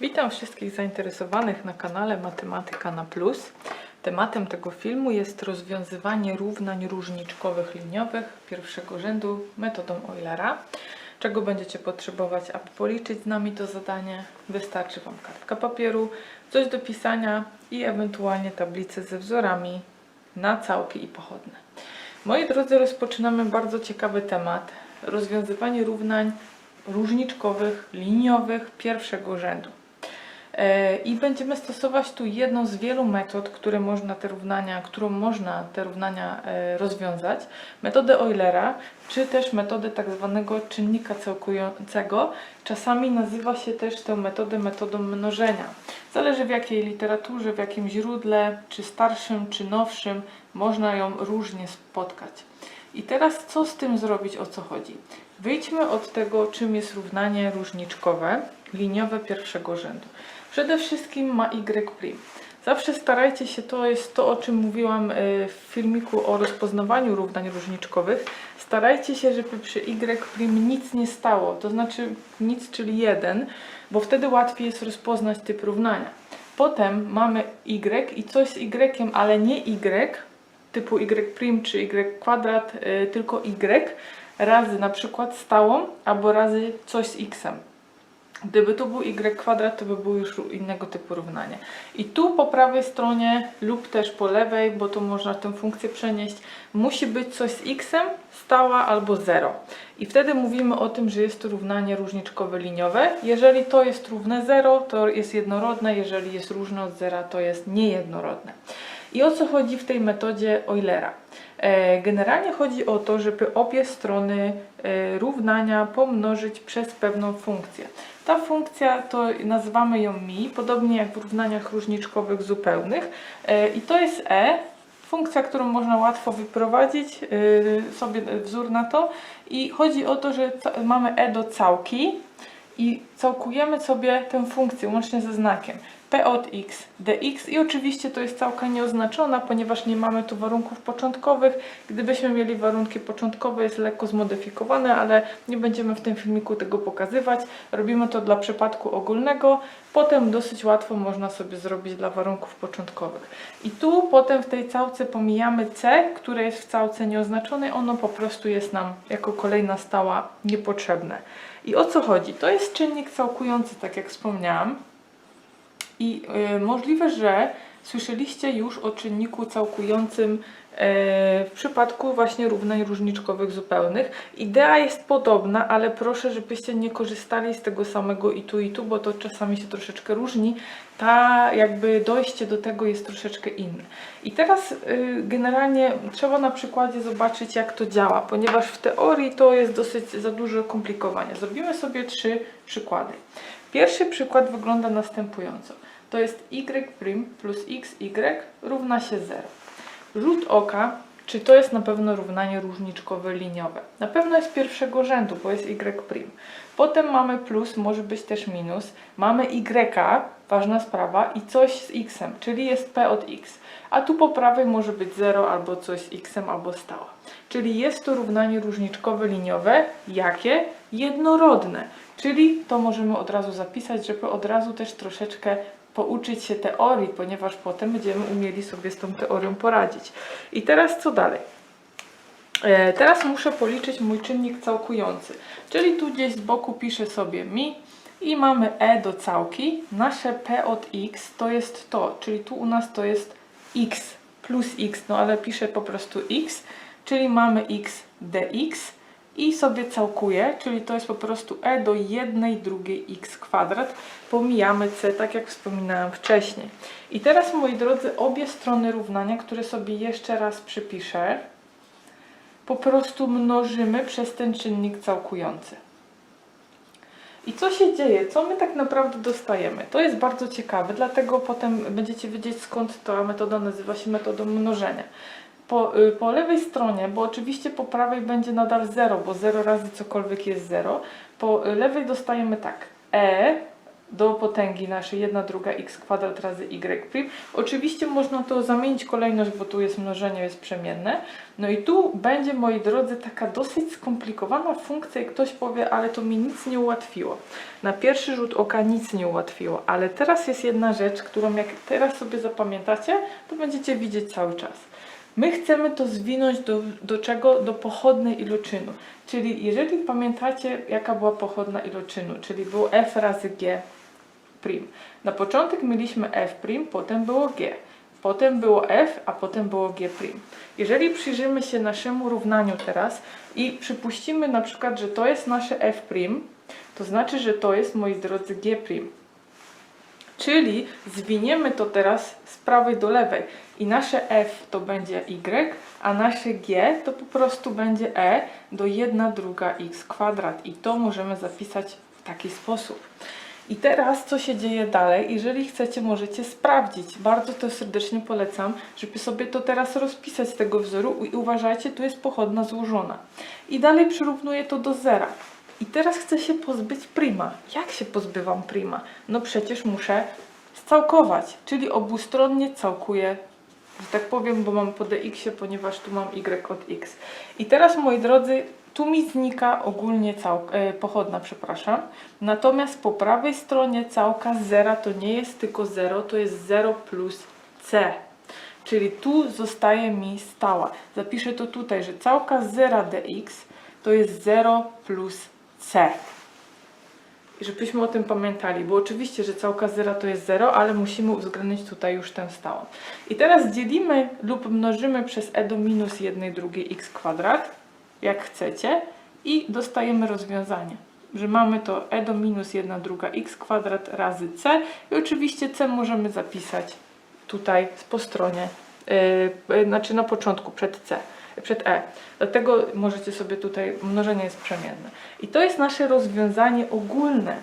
Witam wszystkich zainteresowanych na kanale Matematyka na Plus. Tematem tego filmu jest rozwiązywanie równań różniczkowych liniowych pierwszego rzędu metodą Eulera. Czego będziecie potrzebować, aby policzyć z nami to zadanie? Wystarczy Wam kartka papieru, coś do pisania i ewentualnie tablice ze wzorami na całki i pochodne. Moi drodzy, rozpoczynamy bardzo ciekawy temat. Rozwiązywanie równań różniczkowych, liniowych pierwszego rzędu. I będziemy stosować tu jedną z wielu metod, które można te równania, którą można te równania e, rozwiązać. Metodę Eulera, czy też metodę tak zwanego czynnika całkującego. Czasami nazywa się też tę metodę metodą mnożenia. Zależy w jakiej literaturze, w jakim źródle, czy starszym, czy nowszym, można ją różnie spotkać. I teraz co z tym zrobić, o co chodzi? Wyjdźmy od tego, czym jest równanie różniczkowe, liniowe pierwszego rzędu. Przede wszystkim ma y'. Zawsze starajcie się, to jest to, o czym mówiłam y, w filmiku o rozpoznawaniu równań różniczkowych. Starajcie się, żeby przy y' nic nie stało, to znaczy nic, czyli 1, bo wtedy łatwiej jest rozpoznać typ równania. Potem mamy y i coś z y, ale nie y, typu y' czy y kwadrat, y, tylko y razy na przykład stałą albo razy coś z x. Gdyby tu był y kwadrat, to by było już innego typu równanie. I tu po prawej stronie lub też po lewej, bo tu można tę funkcję przenieść, musi być coś z x, stała albo 0. I wtedy mówimy o tym, że jest to równanie różniczkowe liniowe. Jeżeli to jest równe 0, to jest jednorodne, jeżeli jest różne od 0, to jest niejednorodne. I o co chodzi w tej metodzie Eulera? E, generalnie chodzi o to, żeby obie strony e, równania pomnożyć przez pewną funkcję. Ta funkcja to nazywamy ją mi, podobnie jak w równaniach różniczkowych zupełnych. E, I to jest e, funkcja, którą można łatwo wyprowadzić sobie wzór na to. I chodzi o to, że mamy e do całki i całkujemy sobie tę funkcję łącznie ze znakiem p od x dx i oczywiście to jest całka nieoznaczona, ponieważ nie mamy tu warunków początkowych. Gdybyśmy mieli warunki początkowe jest lekko zmodyfikowane, ale nie będziemy w tym filmiku tego pokazywać. Robimy to dla przypadku ogólnego. Potem dosyć łatwo można sobie zrobić dla warunków początkowych. I tu potem w tej całce pomijamy c, które jest w całce nieoznaczonej. Ono po prostu jest nam jako kolejna stała niepotrzebne. I o co chodzi? To jest czynnik całkujący, tak jak wspomniałam. I y, możliwe, że słyszeliście już o czynniku całkującym w przypadku właśnie równań różniczkowych zupełnych. Idea jest podobna, ale proszę, żebyście nie korzystali z tego samego i tu i tu, bo to czasami się troszeczkę różni. Ta jakby dojście do tego jest troszeczkę inne. I teraz y, generalnie trzeba na przykładzie zobaczyć jak to działa, ponieważ w teorii to jest dosyć za dużo komplikowania. Zrobimy sobie trzy przykłady. Pierwszy przykład wygląda następująco. To jest y' plus xy równa się 0. Rzut oka, czy to jest na pewno równanie różniczkowe liniowe. Na pewno jest pierwszego rzędu, bo jest y'. Potem mamy plus, może być też minus. Mamy y, ważna sprawa, i coś z x, czyli jest p od x. A tu po prawej może być 0 albo coś z x, albo stała. Czyli jest to równanie różniczkowe liniowe. Jakie? Jednorodne. Czyli to możemy od razu zapisać, żeby od razu też troszeczkę pouczyć się teorii, ponieważ potem będziemy umieli sobie z tą teorią poradzić. I teraz co dalej? E, teraz muszę policzyć mój czynnik całkujący, czyli tu gdzieś z boku piszę sobie mi i mamy e do całki. Nasze p od x to jest to, czyli tu u nas to jest x plus x, no ale piszę po prostu x, czyli mamy x dx i sobie całkuję, czyli to jest po prostu e do jednej drugiej x kwadrat. Pomijamy c, tak jak wspominałam wcześniej. I teraz, moi drodzy, obie strony równania, które sobie jeszcze raz przypiszę, po prostu mnożymy przez ten czynnik całkujący. I co się dzieje? Co my tak naprawdę dostajemy? To jest bardzo ciekawe, dlatego potem będziecie wiedzieć skąd ta metoda nazywa się metodą mnożenia po, y, po lewej stronie, bo oczywiście po prawej będzie nadal 0, bo 0 razy cokolwiek jest 0. Po lewej dostajemy tak e do potęgi naszej 1 druga x kwadrat razy y prim. Oczywiście można to zamienić kolejność, bo tu jest mnożenie, jest przemienne. No i tu będzie, moi drodzy, taka dosyć skomplikowana funkcja i ktoś powie, ale to mi nic nie ułatwiło. Na pierwszy rzut oka nic nie ułatwiło, ale teraz jest jedna rzecz, którą jak teraz sobie zapamiętacie, to będziecie widzieć cały czas. My chcemy to zwinąć do, do czego? Do pochodnej iloczynu. Czyli jeżeli pamiętacie, jaka była pochodna iloczynu, czyli było f razy g prim. Na początek mieliśmy f prim, potem było g. Potem było f, a potem było g prim. Jeżeli przyjrzymy się naszemu równaniu teraz i przypuścimy na przykład, że to jest nasze f prim, to znaczy, że to jest, moi drodzy, g prim. Czyli zwiniemy to teraz z prawej do lewej i nasze f to będzie y, a nasze g to po prostu będzie e do 1 druga x kwadrat i to możemy zapisać w taki sposób. I teraz co się dzieje dalej? Jeżeli chcecie, możecie sprawdzić. Bardzo to serdecznie polecam, żeby sobie to teraz rozpisać z tego wzoru i uważajcie, tu jest pochodna złożona. I dalej przyrównuję to do zera. I teraz chcę się pozbyć prima. Jak się pozbywam prima? No przecież muszę scałkować, czyli obustronnie całkuję, że tak powiem, bo mam po dx, ponieważ tu mam y od x. I teraz, moi drodzy, tu mi znika ogólnie cał, e, pochodna, przepraszam. Natomiast po prawej stronie całka zera to nie jest tylko 0, to jest 0 plus c. Czyli tu zostaje mi stała. Zapiszę to tutaj, że całka zera dx to jest 0 plus c. I żebyśmy o tym pamiętali, bo oczywiście, że całka zera to jest 0, ale musimy uwzględnić tutaj już tę stałą. I teraz dzielimy lub mnożymy przez e do minus 1 drugiej x kwadrat, jak chcecie, i dostajemy rozwiązanie. Że mamy to e do minus 1 druga x kwadrat razy c i oczywiście c możemy zapisać tutaj po stronie, yy, znaczy na początku przed c przed e. Dlatego możecie sobie tutaj, mnożenie jest przemienne. I to jest nasze rozwiązanie ogólne.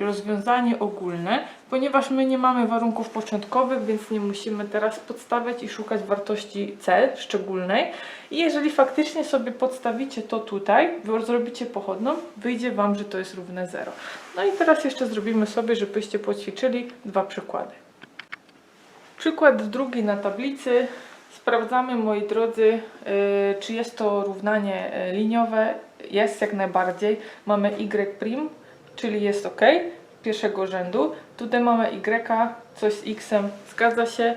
Rozwiązanie ogólne, ponieważ my nie mamy warunków początkowych, więc nie musimy teraz podstawiać i szukać wartości C szczególnej. I jeżeli faktycznie sobie podstawicie to tutaj, zrobicie pochodną, wyjdzie Wam, że to jest równe 0. No i teraz jeszcze zrobimy sobie, żebyście poćwiczyli dwa przykłady. Przykład drugi na tablicy Sprawdzamy, moi drodzy, y, czy jest to równanie y, liniowe. Jest jak najbardziej. Mamy y', czyli jest ok, pierwszego rzędu. Tutaj mamy y, coś z x, zgadza się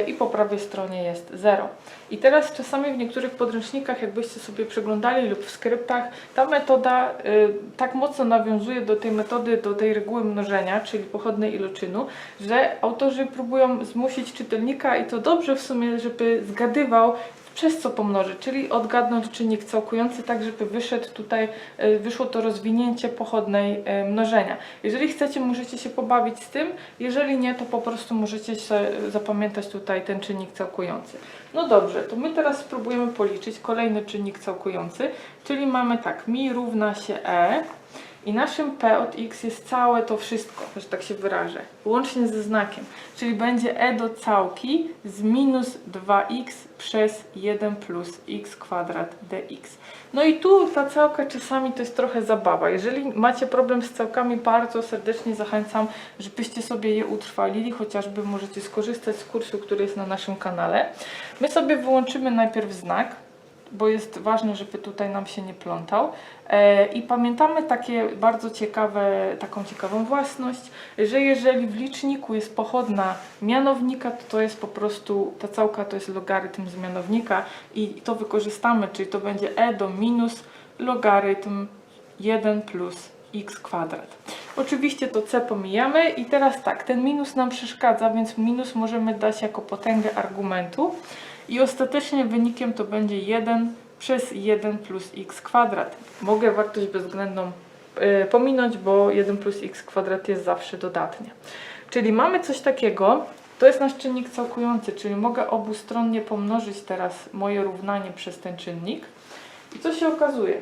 y, i po prawej stronie jest 0. I teraz czasami w niektórych podręcznikach, jakbyście sobie przeglądali lub w skryptach, ta metoda tak mocno nawiązuje do tej metody, do tej reguły mnożenia, czyli pochodnej iloczynu, że autorzy próbują zmusić czytelnika i to dobrze w sumie, żeby zgadywał przez co pomnożyć, czyli odgadnąć czynnik całkujący, tak żeby wyszedł tutaj, e, wyszło to rozwinięcie pochodnej e, mnożenia. Jeżeli chcecie, możecie się pobawić z tym, jeżeli nie, to po prostu możecie zapamiętać tutaj ten czynnik całkujący. No dobrze, to my teraz spróbujemy policzyć kolejny czynnik całkujący, czyli mamy tak, mi równa się e, i naszym p od x jest całe to wszystko, że tak się wyrażę, łącznie ze znakiem. Czyli będzie e do całki z minus 2x przez 1 plus x kwadrat dx. No i tu ta całka czasami to jest trochę zabawa. Jeżeli macie problem z całkami, bardzo serdecznie zachęcam, żebyście sobie je utrwalili, chociażby możecie skorzystać z kursu, który jest na naszym kanale. My sobie wyłączymy najpierw znak, bo jest ważne, żeby tutaj nam się nie plątał. E, I pamiętamy takie bardzo ciekawe, taką ciekawą własność, że jeżeli w liczniku jest pochodna mianownika, to to jest po prostu, ta całka to jest logarytm z mianownika i to wykorzystamy, czyli to będzie e do minus logarytm 1 plus x kwadrat. Oczywiście to c pomijamy i teraz tak, ten minus nam przeszkadza, więc minus możemy dać jako potęgę argumentu i ostatecznie wynikiem to będzie 1 przez 1 plus x kwadrat. Mogę wartość bezwzględną y, pominąć, bo 1 plus x kwadrat jest zawsze dodatnie. Czyli mamy coś takiego, to jest nasz czynnik całkujący, czyli mogę obustronnie pomnożyć teraz moje równanie przez ten czynnik. I co się okazuje?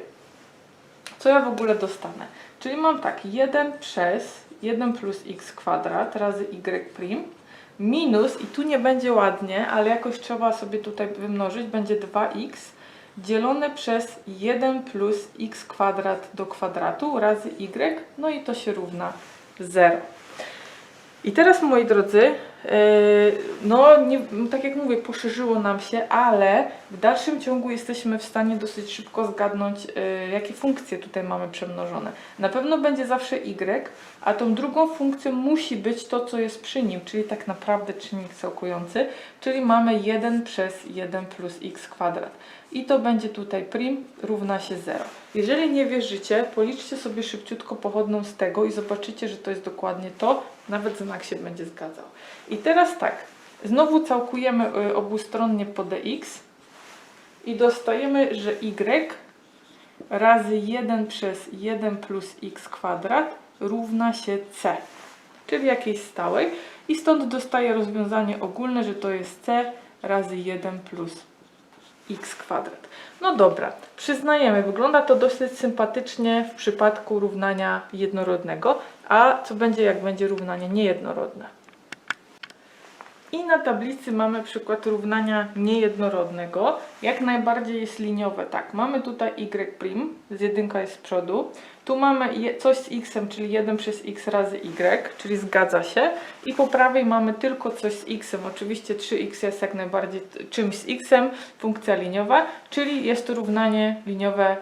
Co ja w ogóle dostanę? Czyli mam tak, 1 przez 1 plus x kwadrat razy y' minus, i tu nie będzie ładnie, ale jakoś trzeba sobie tutaj wymnożyć, będzie 2x dzielone przez 1 plus x kwadrat do kwadratu razy y, no i to się równa 0. I teraz moi drodzy, no nie, tak jak mówię, poszerzyło nam się, ale w dalszym ciągu jesteśmy w stanie dosyć szybko zgadnąć, yy, jakie funkcje tutaj mamy przemnożone. Na pewno będzie zawsze y, a tą drugą funkcją musi być to, co jest przy nim, czyli tak naprawdę czynnik całkujący, czyli mamy 1 przez 1 plus x kwadrat. I to będzie tutaj prim równa się 0. Jeżeli nie wierzycie, policzcie sobie szybciutko pochodną z tego i zobaczycie, że to jest dokładnie to, nawet znak się będzie zgadzał. I teraz tak, znowu całkujemy y, obustronnie po dx i dostajemy, że y razy 1 przez 1 plus x kwadrat równa się c, czyli jakiejś stałej. I stąd dostaję rozwiązanie ogólne, że to jest c razy 1 plus x kwadrat. No dobra, przyznajemy, wygląda to dosyć sympatycznie w przypadku równania jednorodnego, a co będzie jak będzie równanie niejednorodne? I na tablicy mamy przykład równania niejednorodnego. Jak najbardziej jest liniowe. Tak, mamy tutaj y', z jedynka jest z przodu. Tu mamy coś z x, czyli 1 przez x razy y, czyli zgadza się. I po prawej mamy tylko coś z x. Oczywiście 3x jest jak najbardziej czymś z x, funkcja liniowa, czyli jest to równanie liniowe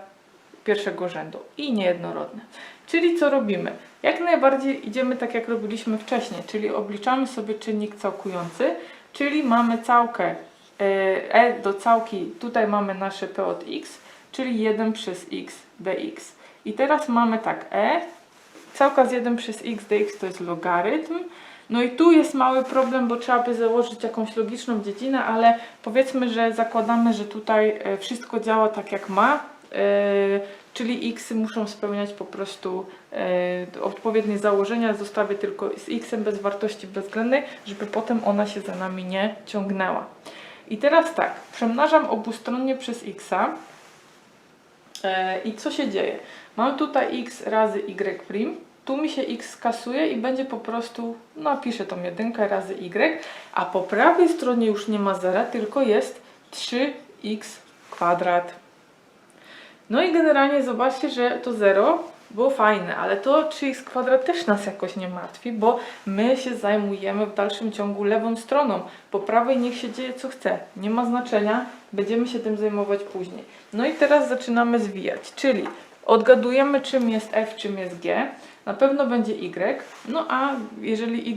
pierwszego rzędu i niejednorodne. Czyli co robimy? Jak najbardziej idziemy tak jak robiliśmy wcześniej, czyli obliczamy sobie czynnik całkujący, czyli mamy całkę e, e do całki, tutaj mamy nasze p od x, czyli 1 przez x dx. I teraz mamy tak e, całka z 1 przez x dx to jest logarytm, no i tu jest mały problem, bo trzeba by założyć jakąś logiczną dziedzinę, ale powiedzmy, że zakładamy, że tutaj e, wszystko działa tak jak ma, e, czyli x muszą spełniać po prostu e, odpowiednie założenia. Zostawię tylko z x bez wartości bezwzględnej, żeby potem ona się za nami nie ciągnęła. I teraz tak, przemnażam obustronnie przez x. E, I co się dzieje? Mam tutaj x razy y', tu mi się x skasuje i będzie po prostu, no piszę tą jedynkę razy y, a po prawej stronie już nie ma zera, tylko jest 3x kwadrat. No i generalnie zobaczcie, że to 0 było fajne, ale to 3x kwadrat też nas jakoś nie martwi, bo my się zajmujemy w dalszym ciągu lewą stroną. Po prawej niech się dzieje co chce, nie ma znaczenia, będziemy się tym zajmować później. No i teraz zaczynamy zwijać, czyli odgadujemy czym jest f, czym jest g. Na pewno będzie y, no a jeżeli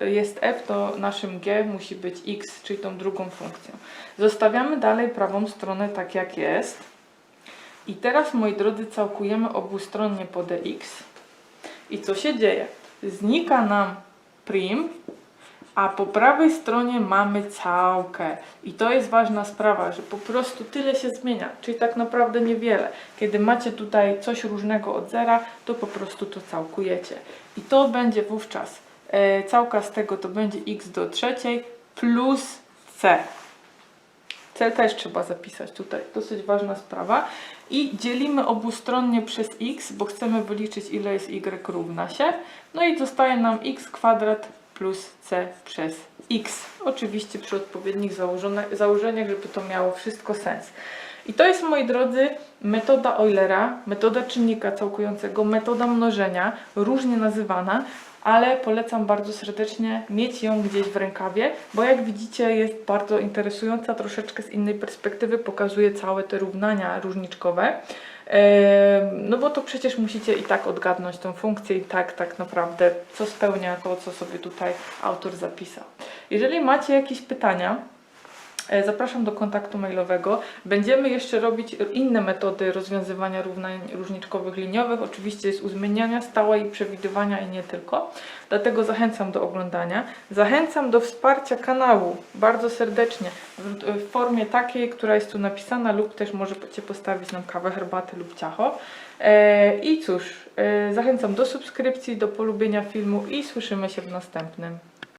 y jest f, to naszym g musi być x, czyli tą drugą funkcją. Zostawiamy dalej prawą stronę tak jak jest. I teraz, moi drodzy, całkujemy obustronnie po dx. I co się dzieje? Znika nam prim, a po prawej stronie mamy całkę. I to jest ważna sprawa, że po prostu tyle się zmienia, czyli tak naprawdę niewiele. Kiedy macie tutaj coś różnego od zera, to po prostu to całkujecie. I to będzie wówczas, e, całka z tego to będzie x do trzeciej plus c. C też trzeba zapisać tutaj, dosyć ważna sprawa. I dzielimy obustronnie przez x, bo chcemy wyliczyć ile jest y równa się. No i zostaje nam x kwadrat plus c przez x. Oczywiście przy odpowiednich założeniach, żeby to miało wszystko sens. I to jest, moi drodzy, metoda Eulera, metoda czynnika całkującego, metoda mnożenia, różnie nazywana, ale polecam bardzo serdecznie mieć ją gdzieś w rękawie, bo jak widzicie jest bardzo interesująca, troszeczkę z innej perspektywy pokazuje całe te równania różniczkowe. No bo to przecież musicie i tak odgadnąć tą funkcję i tak tak naprawdę co spełnia to, co sobie tutaj autor zapisał. Jeżeli macie jakieś pytania, zapraszam do kontaktu mailowego. Będziemy jeszcze robić inne metody rozwiązywania równań różniczkowych liniowych. Oczywiście jest uzmieniania stałe i przewidywania i nie tylko. Dlatego zachęcam do oglądania. Zachęcam do wsparcia kanału bardzo serdecznie w, w formie takiej, która jest tu napisana lub też możecie postawić nam kawę, herbatę lub ciacho. E, I cóż, e, zachęcam do subskrypcji, do polubienia filmu i słyszymy się w następnym.